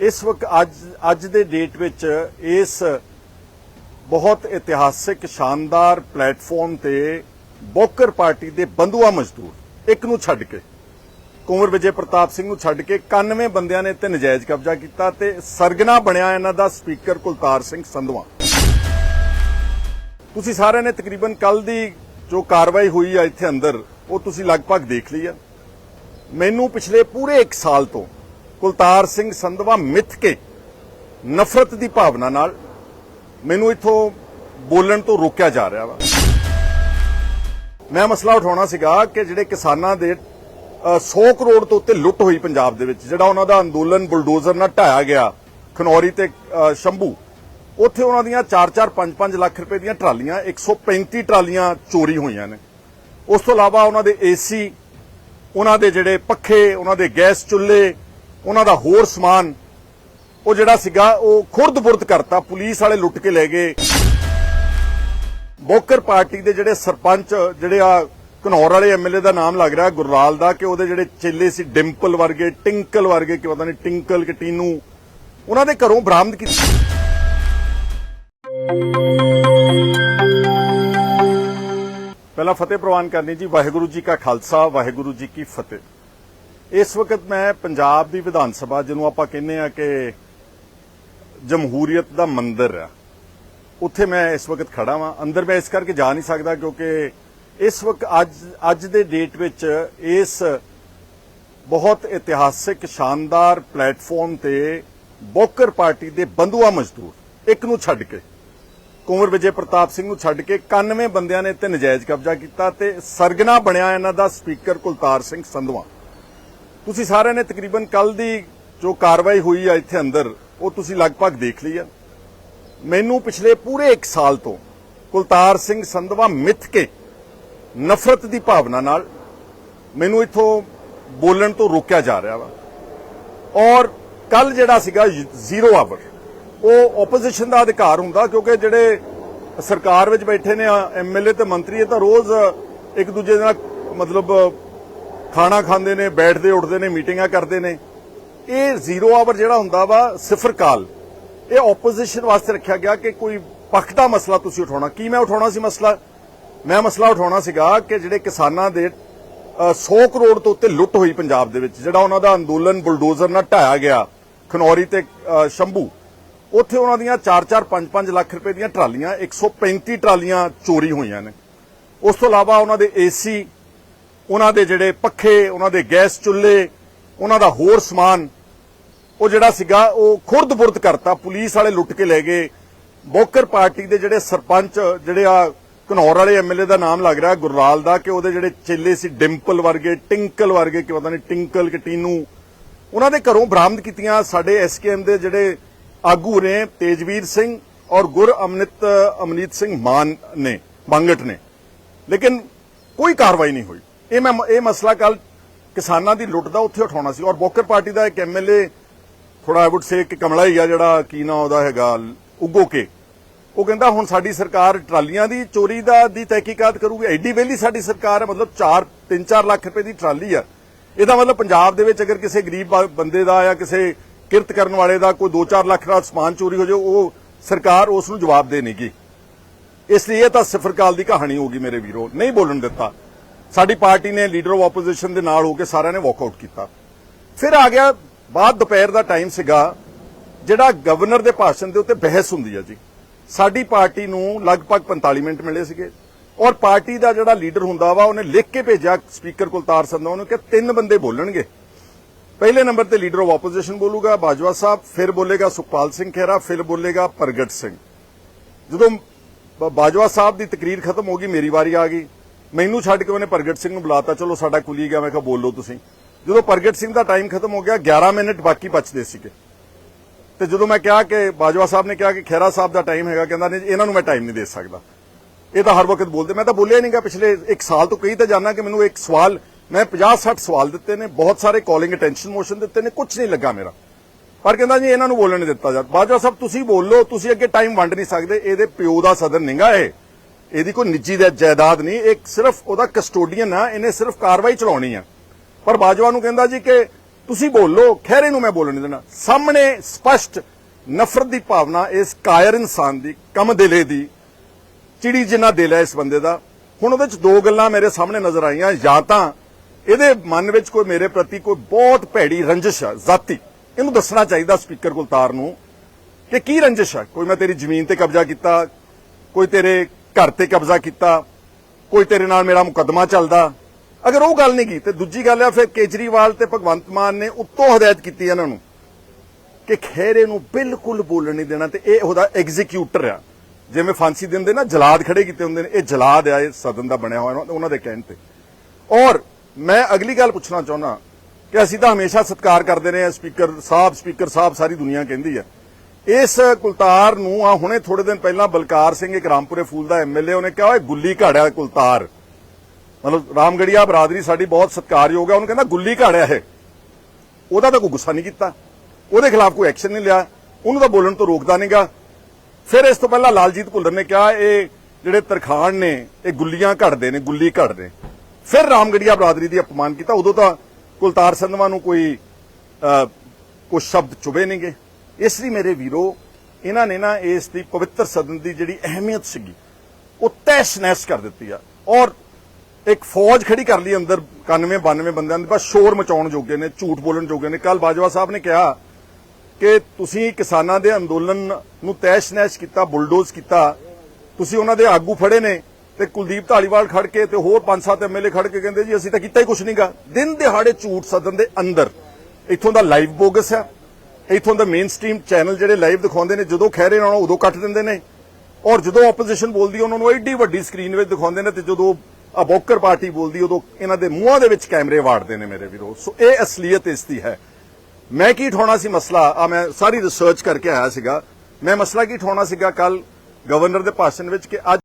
ਇਸ ਵਕਤ ਅੱਜ ਅੱਜ ਦੇ ਡੇਟ ਵਿੱਚ ਇਸ ਬਹੁਤ ਇਤਿਹਾਸਿਕ, ਸ਼ਾਨਦਾਰ ਪਲੇਟਫਾਰਮ ਤੇ ਬੋਕਰ ਪਾਰਟੀ ਦੇ ਬੰਦੂਆ ਮਜ਼ਦੂਰ, ਇੱਕ ਨੂੰ ਛੱਡ ਕੇ। ਕੁੰਵਰ ਵਿਜੇ ਪ੍ਰਤਾਪ ਸਿੰਘ ਨੂੰ ਛੱਡ ਕੇ 91 ਬੰਦਿਆਂ ਨੇ ਤੇ ਨਜਾਇਜ਼ ਕਬਜ਼ਾ ਕੀਤਾ ਤੇ ਸਰਗਨਾ ਬਣਿਆ ਇਹਨਾਂ ਦਾ ਸਪੀਕਰ ਕੁਲਤਾਰ ਸਿੰਘ ਸੰਧਵਾ। ਤੁਸੀਂ ਸਾਰਿਆਂ ਨੇ ਤਕਰੀਬਨ ਕੱਲ ਦੀ ਜੋ ਕਾਰਵਾਈ ਹੋਈ ਆ ਇੱਥੇ ਅੰਦਰ, ਉਹ ਤੁਸੀਂ ਲਗਭਗ ਦੇਖ ਲਈ ਆ। ਮੈਨੂੰ ਪਿਛਲੇ ਪੂਰੇ 1 ਸਾਲ ਤੋਂ ਕੁਲਤਾਰ ਸਿੰਘ ਸੰਧਵਾ ਮਿੱਥ ਕੇ ਨਫ਼ਰਤ ਦੀ ਭਾਵਨਾ ਨਾਲ ਮੈਨੂੰ ਇੱਥੋਂ ਬੋਲਣ ਤੋਂ ਰੋਕਿਆ ਜਾ ਰਿਹਾ ਵਾ। ਮੈਂ ਮਸਲਾ ਉਠਾਉਣਾ ਸੀਗਾ ਕਿ ਜਿਹੜੇ ਕਿਸਾਨਾਂ ਦੇ ਅ, 100 ਕਰੋੜ ਤੋਂ ਉੱਤੇ ਲੁੱਟ ਹੋਈ ਪੰਜਾਬ ਦੇ ਵਿੱਚ ਜਿਹੜਾ ਉਹਨਾਂ ਦਾ ਅੰਦੋਲਨ ਬੁਲਡੋਜ਼ਰ ਨਾਲ ਢਾਇਆ ਗਿਆ ਖਨੌਰੀ ਤੇ ਸ਼ੰਭੂ ਉੱਥੇ ਉਹਨਾਂ ਦੀਆਂ 4-4 5-5 ਲੱਖ ਰੁਪਏ ਦੀਆਂ ਟਰਾਲੀਆਂ 135 ਟਰਾਲੀਆਂ ਚੋਰੀ ਹੋਈਆਂ ਨੇ। ਉਸ ਤੋਂ ਇਲਾਵਾ ਉਹਨਾਂ ਦੇ ਏਸੀ ਉਹਨਾਂ ਦੇ ਜਿਹੜੇ ਪੱਖੇ ਉਹਨਾਂ ਦੇ ਗੈਸ ਚੁੱਲ੍ਹੇ ਉਹਨਾਂ ਦਾ ਹੋਰ ਸਮਾਨ, ਉਹ ਜਿਹੜਾ ਸੀਗਾ, ਉਹ ਖੁਰਦ-ਬੁਰਦ ਕਰਤਾ, ਪੁਲਿਸ ਵਾਲੇ ਲੁੱਟ ਕੇ ਲੈ ਗਏ। ਬੋਕਰ ਪਾਰਟੀ ਦੇ ਜਿਹੜੇ ਸਰਪੰਚ, ਜਿਹੜੇ ਆ ਘਨੌਰ ਵਾਲੇ ਐਮਐਲਏ ਦਾ ਨਾਮ ਲੱਗ ਰਿਹਾ, ਗੁਰਲਾਲ ਦਾ, ਕਿ ਉਹਦੇ ਜਿਹੜੇ ਚੇਲੇ ਸੀ, ਡਿੰਪਲ ਵਰਗੇ, ਟਿੰਕਲ ਵਰਗੇ, ਕਿ ਪਤਾ ਨਹੀਂ, ਟਿੰਕਲ ਕਿ ਟੀਨੂ, ਉਹਨਾਂ ਦੇ ਘਰੋਂ ਬਰਾਮਦ ਕੀਤੀ। ਪਹਿਲਾਂ ਫਤਿਹ ਪ੍ਰਵਾਨ ਕਰਨੀ ਜੀ, ਵਾਹਿਗੁਰੂ ਜੀ ਕਾ ਖਾਲਸਾ, ਵਾਹਿਗੁਰੂ ਜੀ ਕੀ ਫਤਿਹ। ਇਸ ਵਕਤ ਮੈਂ ਪੰਜਾਬ ਦੀ ਵਿਧਾਨ ਸਭਾ, ਜਿਹਨੂੰ ਆਪਾਂ ਕਹਿੰਦੇ ਆ ਕਿ ਜਮਹੂਰੀਅਤ ਦਾ ਮੰਦਰ ਆ, ਉੱਥੇ ਮੈਂ ਇਸ ਵਕਤ ਖੜਾ ਵਾਂ। ਅੰਦਰ ਮੈਂ ਇਸ ਕਰਕੇ ਜਾ ਨਹੀਂ ਸਕਦਾ ਕਿਉਂਕਿ ਇਸ ਵਕਤ ਅੱਜ ਅੱਜ ਦੇ ਡੇਟ ਵਿੱਚ ਇਸ ਬਹੁਤ ਇਤਿਹਾਸਿਕ, ਸ਼ਾਨਦਾਰ ਪਲੇਟਫਾਰਮ ਤੇ ਬੋਕਰ ਪਾਰਟੀ ਦੇ ਬੰਦੂਆ ਮਜ਼ਦੂਰ, ਇੱਕ ਨੂੰ ਛੱਡ ਕੇ, ਕੁੰਵਰ ਵਿਜੇ ਪ੍ਰਤਾਪ ਸਿੰਘ ਨੂੰ ਛੱਡ ਕੇ 91 ਬੰਦਿਆਂ ਨੇ ਤੇ ਨਜਾਇਜ਼ ਕਬਜ਼ਾ ਕੀਤਾ ਤੇ ਸਰਗਨਾ ਬਣਿਆ ਇਹਨਾਂ ਦਾ ਸਪੀਕਰ ਕੁਲਤਾਰ ਸਿੰਘ ਸੰਧਵਾ। ਤੁਸੀਂ ਸਾਰਿਆਂ ਨੇ ਤਕਰੀਬਨ ਕੱਲ ਦੀ ਜੋ ਕਾਰਵਾਈ ਹੋਈ ਆ ਇੱਥੇ ਅੰਦਰ, ਉਹ ਤੁਸੀਂ ਲਗਭਗ ਦੇਖ ਲਈ ਆ। ਮੈਨੂੰ ਪਿਛਲੇ ਪੂਰੇ 1 ਸਾਲ ਤੋਂ ਕੁਲਤਾਰ ਸਿੰਘ ਸੰਧਵਾ ਮਿੱਥ ਕੇ ਨਫ਼ਰਤ ਦੀ ਭਾਵਨਾ ਨਾਲ ਮੈਨੂੰ ਇੱਥੋਂ ਬੋਲਣ ਤੋਂ ਰੋਕਿਆ ਜਾ ਰਿਹਾ ਵਾ। ਔਰ ਕੱਲ ਜਿਹੜਾ ਸੀਗਾ ਜ਼ੀਰੋ ਆਵਰ, ਉਹ ਆਪੋਜੀਸ਼ਨ ਦਾ ਅਧਿਕਾਰ ਹੁੰਦਾ ਕਿਉਂਕਿ ਜਿਹੜੇ ਸਰਕਾਰ ਵਿੱਚ ਬੈਠੇ ਨੇ ਐਮਐਲਏ ਤੇ ਮੰਤਰੀ, ਇਹ ਤਾਂ ਰੋਜ਼ ਇੱਕ ਦੂਜੇ ਨਾਲ ਮਤਲਬ ਖਾਣਾ ਖਾਂਦੇ ਨੇ ਬੈਠਦੇ ਉੱਠਦੇ ਨੇ ਮੀਟਿੰਗਾਂ ਕਰਦੇ ਨੇ। ਇਹ ਜ਼ੀਰੋ ਆਵਰ ਜਿਹੜਾ ਹੁੰਦਾ ਵਾ ਸਿਫਰ ਕਾਲ। ਇਹ ਆਪੋਜੀਸ਼ਨ ਵਾਸਤੇ ਰੱਖਿਆ ਗਿਆ ਕਿ ਕੋਈ ਪੱਖ ਦਾ ਮਸਲਾ ਤੁਸੀਂ ਉਠਾਉਣਾ। ਕੀ ਮੈਂ ਉਠਾਉਣਾ ਸੀ ਮਸਲਾ? ਮੈਂ ਮਸਲਾ ਉਠਾਉਣਾ ਸੀਗਾ ਕਿ ਜਿਹੜੇ ਕਿਸਾਨਾਂ ਦੇ ਅ, 100 ਕਰੋੜ ਤੋਂ ਉੱਤੇ ਲੁੱਟ ਹੋਈ ਪੰਜਾਬ ਦੇ ਵਿੱਚ ਜਿਹੜਾ ਉਹਨਾਂ ਦਾ ਅੰਦੋਲਨ ਬੁਲਡੋਜ਼ਰ ਨਾਲ ਢਾਇਆ ਗਿਆ ਖਨੌਰੀ ਤੇ ਸ਼ੰਭੂ। ਉੱਥੇ ਉਹਨਾਂ ਦੀਆਂ 4-4 5-5 ਲੱਖ ਰੁਪਏ ਦੀਆਂ ਟਰਾਲੀਆਂ 135 ਟਰਾਲੀਆਂ ਚੋਰੀ ਹੋਈਆਂ ਨੇ। ਉਸ ਤੋਂ ਇਲਾਵਾ ਉਹਨਾਂ ਦੇ ਏਸੀ ਉਹਨਾਂ ਦੇ ਜਿਹੜੇ ਪੱਖੇ, ਉਹਨਾਂ ਦੇ ਗੈਸ ਚੁੱਲ੍ਹੇ, ਉਹਨਾਂ ਦਾ ਹੋਰ ਸਮਾਨ, ਉਹ ਜਿਹੜਾ ਸੀਗਾ, ਉਹ ਖੁਰਦ-ਬੁਰਦ ਕਰਤਾ। ਪੁਲਿਸ ਵਾਲੇ ਲੁੱਟ ਕੇ ਲੈ ਗਏ। ਬੋਕਰ ਪਾਰਟੀ ਦੇ ਜਿਹੜੇ ਸਰਪੰਚ, ਜਿਹੜੇ ਆ ਘਨੌਰ ਵਾਲੇ ਐਮਐਲਏ ਦਾ ਨਾਮ ਲੱਗ ਰਿਹਾ, ਗੁਰਲਾਲ ਦਾ, ਕਿ ਉਹਦੇ ਜਿਹੜੇ ਚੇਲੇ ਸੀ, ਡਿੰਪਲ ਵਰਗੇ, ਟਿੰਕਲ ਵਰਗੇ ਕਿ ਪਤਾ ਨਹੀਂ, ਟਿੰਕਲ ਕਿ ਟੀਨੂ, ਉਹਨਾਂ ਦੇ ਘਰੋਂ ਬਰਾਮਦ ਕੀਤੀਆਂ ਸਾਡੇ ਐਸਕੇਐਮ ਦੇ ਜਿਹੜੇ ਆਗੂ ਨੇ, ਤੇਜਵੀਰ ਸਿੰਘ ਔਰ ਗੁਰ ਅਮਨਿਤ, ਅਮਨੀਤ ਸਿੰਘ ਮਾਨ ਨੇ, ਬਾਂਗਟ ਨੇ। ਲੇਕਿਨ ਕੋਈ ਕਾਰਵਾਈ ਨਹੀਂ ਹੋਈ। ਇਹ ਮੈਂ ਇਹ ਮਸਲਾ ਕੱਲ ਕਿਸਾਨਾਂ ਦੀ ਲੁੱਟ ਦਾ ਉੱਥੇ ਉਠਾਉਣਾ ਸੀ ਔਰ ਬੋਕਰ ਪਾਰਟੀ ਦਾ ਇੱਕ ਐਮਐਲਏ ਥੋੜਾ ਆਈ ਊਡ ਸੇ ਕਿ ਕਮਲਾ ਹੀ ਆ ਜਿਹੜਾ ਕੀ ਨਾ ਉਹਦਾ ਹੈਗਾ, ਉਗੋ ਕੇ। ਉਹ ਕਹਿੰਦਾ ਹੁਣ ਸਾਡੀ ਸਰਕਾਰ ਟਰਾਲੀਆਂ ਦੀ ਚੋਰੀ ਦਾ, ਦੀ ਤਹਿਕੀਕਾਤ ਕਰੂਗੀ। ਐਡੀ ਵੇਲੀ ਸਾਡੀ ਸਰਕਾਰ ਹੈ, ਮਤਲਬ 4 3-4 ਲੱਖ ਰੁਪਏ ਦੀ ਟਰਾਲੀ ਆ। ਇਹਦਾ ਮਤਲਬ ਪੰਜਾਬ ਦੇ ਵਿੱਚ ਅਗਰ ਕਿਸੇ ਗਰੀਬ ਬੰਦੇ ਦਾ ਜਾਂ ਕਿਸੇ ਕਿਰਤ ਕਰਨ ਵਾਲੇ ਦਾ ਕੋਈ 2-4 ਲੱਖ ਦਾ ਸਮਾਨ ਚੋਰੀ ਹੋ ਜਾਵੇ ਉਹ ਸਰਕਾਰ ਉਸ ਨੂੰ ਜਵਾਬ ਦੇ ਨਹੀਂਗੀ ਇਸ ਲਈ ਇਹ ਤਾਂ ਸਿਫਰ ਕਾਲ ਦੀ ਕਹਾਣੀ ਹੋਗੀ ਮੇਰੇ ਵੀਰੋ। ਨਹੀਂ ਬੋਲਣ ਦਿੱਤਾ। ਸਾਡੀ ਪਾਰਟੀ ਨੇ ਲੀਡਰ ਆਫ ਆਪੋਜੀਸ਼ਨ ਦੇ ਨਾਲ ਹੋ ਕੇ ਸਾਰਿਆਂ ਨੇ ਵਾਕ ਆਊਟ ਕੀਤਾ। ਫਿਰ ਆ ਗਿਆ, ਬਾਅਦ ਦੁਪਹਿਰ ਦਾ ਟਾਈਮ ਸੀਗਾ, ਜਿਹੜਾ ਗਵਰਨਰ ਦੇ ਭਾਸ਼ਣ ਦੇ ਉੱਤੇ ਬਹਿਸ ਹੁੰਦੀ ਹੈ ਜੀ। ਸਾਡੀ ਪਾਰਟੀ ਨੂੰ ਲਗਭਗ 45 ਮਿੰਟ ਮਿਲੇ ਸੀਗੇ। ਔਰ ਪਾਰਟੀ ਦਾ ਜਿਹੜਾ ਲੀਡਰ ਹੁੰਦਾ ਵਾ, ਉਹਨੇ ਲਿਖ ਕੇ ਭੇਜਿਆ ਸਪੀਕਰ ਕੁਲਤਾਰ ਸੰਧਵਾ ਨੂੰ ਕਿ ਤਿੰਨ ਬੰਦੇ ਬੋਲਣਗੇ। ਪਹਿਲੇ ਨੰਬਰ ਤੇ ਲੀਡਰ ਆਫ ਆਪੋਜੀਸ਼ਨ ਬੋਲੂਗਾ ਬਾਜਵਾ ਸਾਹਿਬ, ਫਿਰ ਬੋਲੇਗਾ ਸੁਖਪਾਲ ਸਿੰਘ ਖਹਿਰਾ, ਫਿਰ ਬੋਲੇਗਾ ਪ੍ਰਗਟ ਸਿੰਘ। ਜਦੋਂ ਬਾਜਵਾ ਸਾਹਿਬ ਦੀ ਤਕਰੀਰ ਖਤਮ ਹੋ ਗਈ, ਮੇਰੀ ਵਾਰੀ ਆ ਗਈ। ਮੈਨੂੰ ਛੱਡ ਕੇ ਉਹਨੇ ਪ੍ਰਗਟ ਸਿੰਘ ਨੂੰ ਬੁਲਾਤਾ, ਚਲੋ ਸਾਡਾ ਕੁਲੀ ਗਿਆ, ਮੈਂ ਕਿਹਾ ਬੋਲੋ ਤੁਸੀਂ। ਜਦੋਂ ਪ੍ਰਗਟ ਸਿੰਘ ਦਾ ਟਾਈਮ ਖਤਮ ਹੋ ਗਿਆ 11 ਮਿੰਟ ਬਾਕੀ ਬਚਦੇ ਸੀਗੇ। ਤੇ ਜਦੋਂ ਮੈਂ ਕਿਹਾ ਕਿ ਬਾਜਵਾ ਸਾਹਿਬ ਨੇ ਕਿਹਾ ਕਿ ਖਹਿਰਾ ਸਾਹਿਬ ਦਾ ਟਾਈਮ ਹੈਗਾ, ਕਹਿੰਦਾ ਨਹੀਂ, ਇਹਨਾਂ ਨੂੰ ਮੈਂ ਟਾਈਮ ਨਹੀਂ ਦੇ ਸਕਦਾ। ਇਹ ਤਾਂ ਹਰ ਵਕਤ ਬੋਲਦੇ, ਮੈਂ ਤਾਂ ਬੋਲਿਆ ਨਹੀਂਗਾ ਪਿਛਲੇ 1 ਸਾਲ ਤੋਂ ਕਈ ਤਾਂ ਜਾਣਾ ਕਿ ਮੈਨੂੰ ਇੱਕ ਸਵਾਲ, ਮੈਂ 50 60 ਸਵਾਲ ਦਿੱਤੇ ਨੇ, ਬਹੁਤ ਸਾਰੇ ਕਾਲਿੰਗ ਅਟੈਂਸ਼ਨ ਮੋਸ਼ਨ ਦਿੱਤੇ ਨੇ ਕੁਝ ਨਹੀਂ ਲੱਗਾ ਮੇਰਾ। ਪਰ ਕਹਿੰਦਾ ਜੀ, ਇਹਨਾਂ ਨੂੰ ਬੋਲਣ ਨਹੀਂ ਦਿੱਤਾ ਜਾ ਬਾਜਵਾ ਸਾਹਿਬ, ਤੁਸੀਂ ਬੋਲੋ, ਤੁਸੀਂ ਅੱਗੇ ਟਾਈਮ ਵੰਡ ਨਹੀਂ ਸਕਦੇ, ਇਹਦੇ ਪਿਓ ਦਾ ਸਦਨ ਨਹੀਂਗਾ ਇਹ। ਇਹਦੀ ਕੋਈ ਨਿੱਜੀ ਦਾ ਜਾਇਦਾਦ ਨਹੀਂ, ਇਹ ਸਿਰਫ ਉਹਦਾ ਕਸਟੋਡੀਅਨ ਆ, ਇਹਨੇ ਸਿਰਫ ਕਾਰਵਾਈ ਚਲਾਉਣੀ ਆ। ਪਰ ਬਾਜਵਾ ਨੂੰ ਕਹਿੰਦਾ ਜੀ ਕਿ ਤੁਸੀਂ ਬੋਲੋ, ਖਹਿਰੇ ਨੂੰ ਮੈਂ ਬੋਲਣ ਨਹੀਂ ਦੇਣਾ। ਸਾਹਮਣੇ ਸਪਸ਼ਟ ਨਫ਼ਰਤ ਦੀ ਭਾਵਨਾ ਇਸ ਕਾਇਰ ਇਨਸਾਨ ਦੀ, ਕਮ ਦਿਲੇ ਦੀ, ਚਿੜੀ ਜਿੰਨਾ ਦਿਲ ਹੈ ਇਸ ਬੰਦੇ ਦਾ। ਹੁਣ ਉਹਦੇ ਚ ਦੋ ਗੱਲਾਂ ਮੇਰੇ ਸਾਹਮਣੇ ਨਜ਼ਰ ਆਈਆਂ, ਜਾਂ ਤਾਂ ਇਹਦੇ ਮਨ ਵਿੱਚ ਕੋਈ ਮੇਰੇ ਪ੍ਰਤੀ ਕੋਈ ਬਹੁਤ ਭੈੜੀ ਰੰਜਿਸ਼ ਹੈ ਜ਼ਾਤੀ। ਇਹਨੂੰ ਦੱਸਣਾ ਚਾਹੀਦਾ ਸਪੀਕਰ ਗੁਲਤਾਰ ਨੂੰ ਕਿ ਕੀ ਰੰਜਿਸ਼ ਹੈ ਕੋਈ ਮੈਂ ਤੇਰੀ ਜ਼ਮੀਨ ਤੇ ਕਬਜ਼ਾ ਕੀਤਾ, ਕੋਈ ਤੇਰੇ ਘਰ ਤੇ ਕਬਜ਼ਾ ਕੀਤਾ, ਕੋਈ ਤੇਰੇ ਨਾਲ ਮੇਰਾ ਮੁਕੱਦਮਾ ਚੱਲਦਾ। ਅਗਰ ਉਹ ਗੱਲ ਨਹੀਂ ਕੀ, ਤੇ ਦੂਜੀ ਗੱਲ ਹੈ ਫਿਰ ਕੇਜਰੀਵਾਲ ਤੇ ਭਗਵੰਤ ਮਾਨ ਨੇ ਉੱਤੋਂ ਹਦਾਇਤ ਕੀਤੀ ਇਹਨਾਂ ਨੂੰ ਕਿ ਖਹਿਰੇ ਨੂੰ ਬਿਲਕੁਲ ਬੋਲਣ ਨਹੀਂ ਦੇਣਾ, ਤੇ ਇਹ ਉਹਦਾ ਐਗਜ਼ੀਕਿਊਟਰ ਆ। ਜਿਵੇਂ ਫਾਂਸੀ ਦਿੰਦੇ ਨਾ ਜਲਾਦ ਖੜੇ ਕੀਤੇ ਹੁੰਦੇ ਨੇ, ਇਹ ਜਲਾਦ ਆ, ਇਹ ਸਦਨ ਦਾ ਬਣਿਆ ਹੋਇਆ, ਉਹਨਾਂ ਦੇ ਕਹਿਣ ਤੇ। ਔਰ ਮੈਂ ਅਗਲੀ ਗੱਲ ਪੁੱਛਣਾ ਚਾਹੁੰਦਾ ਕਿ ਅਸੀਂ ਤਾਂ ਹਮੇਸ਼ਾ ਸਤਿਕਾਰ ਕਰਦੇ ਰਹੇ ਹਾਂ ਸਪੀਕਰ ਸਾਹਿਬ ਸਪੀਕਰ ਸਾਹਿਬ ਸਾਰੀ ਦੁਨੀਆ ਕਹਿੰਦੀ ਹੈ ਇਸ ਕੁਲਤਾਰ ਨੂੰ ਆ ਹੁਣੇ ਥੋੜੇ ਦਿਨ ਪਹਿਲਾਂ ਬਲਕਾਰ ਸਿੰਘ ਇੱਕ ਰਾਮਪੁਰੇ ਫੂਲ ਦਾ ਐਮਐਲਏ ਉਹਨੇ ਕਿਹਾ ਓਏ ਗੁੱਲੀ ਘਾੜਿਆ ਕੁਲਤਾਰ। ਮਤਲਬ ਰਾਮਗੜੀਆ ਬਰਾਦਰੀ ਸਾਡੀ ਬਹੁਤ ਸਤਿਕਾਰਯੋਗ ਹੈ ਉਹਨੂੰ ਕਹਿੰਦਾ ਗੁੱਲੀ ਘਾੜਿਆ ਇਹ। ਉਹਦਾ ਤਾਂ ਕੋਈ ਗੁੱਸਾ ਨਹੀਂ ਕੀਤਾ। ਉਹਦੇ ਖਿਲਾਫ ਕੋਈ ਐਕਸ਼ਨ ਨਹੀਂ ਲਿਆ। ਉਹਨੂੰ ਤਾਂ ਬੋਲਣ ਤੋਂ ਰੋਕਦਾ ਨਹੀਂਗਾ ਫਿਰ ਇਸ ਤੋਂ ਪਹਿਲਾਂ ਲਾਲਜੀਤ ਭੁੱਲਰ ਨੇ ਕਿਹਾ ਇਹ ਜਿਹੜੇ ਤਰਖਾਣ ਨੇ ਇਹ ਗੁੱਲੀਆਂ ਘੜਦੇ ਨੇ ਗੁੱਲੀ ਘੜਦੇ ਫਿਰ ਰਾਮਗੜੀਆ ਬਰਾਦਰੀ ਦੀ ਅਪਮਾਨ ਕੀਤਾ। ਉਦੋਂ ਤਾਂ ਕੁਲਤਾਰ ਸੰਧਵਾ ਨੂੰ ਕੋਈ ਅਹ, ਕੁਝ ਸ਼ਬਦ ਚੁਭੇ ਨਹੀਂਗੇ। ਇਸ ਲਈ ਮੇਰੇ ਵੀਰੋ, ਇਹਨਾਂ ਨੇ ਨਾ ਇਸ ਦੀ ਪਵਿੱਤਰ ਸਦਨ ਦੀ ਜਿਹੜੀ ਅਹਿਮੀਅਤ ਸੀਗੀ, ਉਹ ਤੈਸ਼ ਨੈਸ਼ ਕਰ ਦਿੱਤੀ ਆ। ਔਰ ਇੱਕ ਫੌਜ ਖੜੀ ਕਰ ਲਈ ਅੰਦਰ 91 92 ਬੰਦਿਆਂ ਦੇ, ਬਸ ਸ਼ੋਰ ਮਚਾਉਣ ਜੋਗੇ ਨੇ, ਝੂਠ ਬੋਲਣ ਜੋਗੇ ਨੇ। ਕੱਲ ਬਾਜਵਾ ਸਾਹਿਬ ਨੇ ਕਿਹਾ ਕਿ ਤੁਸੀਂ ਕਿਸਾਨਾਂ ਦੇ ਅੰਦੋਲਨ ਨੂੰ ਤੈਸ਼ ਨੈਸ਼ ਕੀਤਾ, ਬੁਲਡੋਜ਼ ਕੀਤਾ, ਤੁਸੀਂ ਉਹਨਾਂ ਦੇ ਆਗੂ ਫੜੇ ਨੇ ਤੇ ਕੁਲਦੀਪ ਢਾਲੀਵਾਲ ਖੜ ਕੇ ਤੇ ਹੋਰ ਪੰਜ ਸੱਤ ਐਮਐਲਏ ਖੜ ਕੇ ਕਹਿੰਦੇ ਜੀ, ਅਸੀਂ ਤਾਂ ਕੀਤਾ ਹੀ ਕੁਝ ਨਹੀਂਗਾ ਦਿਨ ਦਿਹਾੜੇ ਝੂਠ ਸਦਨ ਦੇ ਅੰਦਰ, ਇੱਥੋਂ ਦਾ ਲਾਈਵ ਬੋਗਸ ਹੈ ਇੱਥੋਂ ਦਾ ਮੇਨ ਸਟ੍ਰੀਮ ਚੈਨਲ ਜਿਹੜੇ ਲਾਈਵ ਦਿਖਾਉਂਦੇ ਨੇ ਜਦੋਂ ਖਹਿਰੇ ਨਾਲ ਉਦੋਂ ਕੱਟ ਦਿੰਦੇ ਨੇ। ਔਰ ਜਦੋਂ ਆਪੋਜੀਸ਼ਨ ਬੋਲਦੀ ਹੈ, ਉਹਨਾਂ ਨੂੰ ਐਡੀ ਵੱਡੀ ਸਕਰੀਨ ਵਿੱਚ ਦਿਖਾਉਂਦੇ ਨੇ ਤੇ ਜਦੋਂ ਅਬੋਕਰ ਪਾਰਟੀ ਬੋਲਦੀ ਉਦੋਂ ਇਹਨਾਂ ਦੇ ਮੂੰਹਾਂ ਦੇ ਵਿੱਚ ਕੈਮਰੇ ਵਾੜਦੇ ਨੇ ਮੇਰੇ ਵੀਰੋ। ਸੋ ਇਹ ਅਸਲੀਅਤ ਇਸ ਦੀ ਹੈ। ਮੈਂ ਕੀ ਠਾਉਣਾ ਸੀ ਮਸਲਾ? ਆ ਮੈਂ ਸਾਰੀ ਰਿਸਰਚ ਕਰਕੇ ਆਇਆ ਸੀਗਾ। ਮੈਂ ਮਸਲਾ ਕੀ ਠਾਉਣਾ ਸੀਗਾ ਕੱਲ ਗਵਰਨਰ ਦੇ ਭਾਸ਼ਣ ਵਿੱਚ ਕਿ ਅੱਜ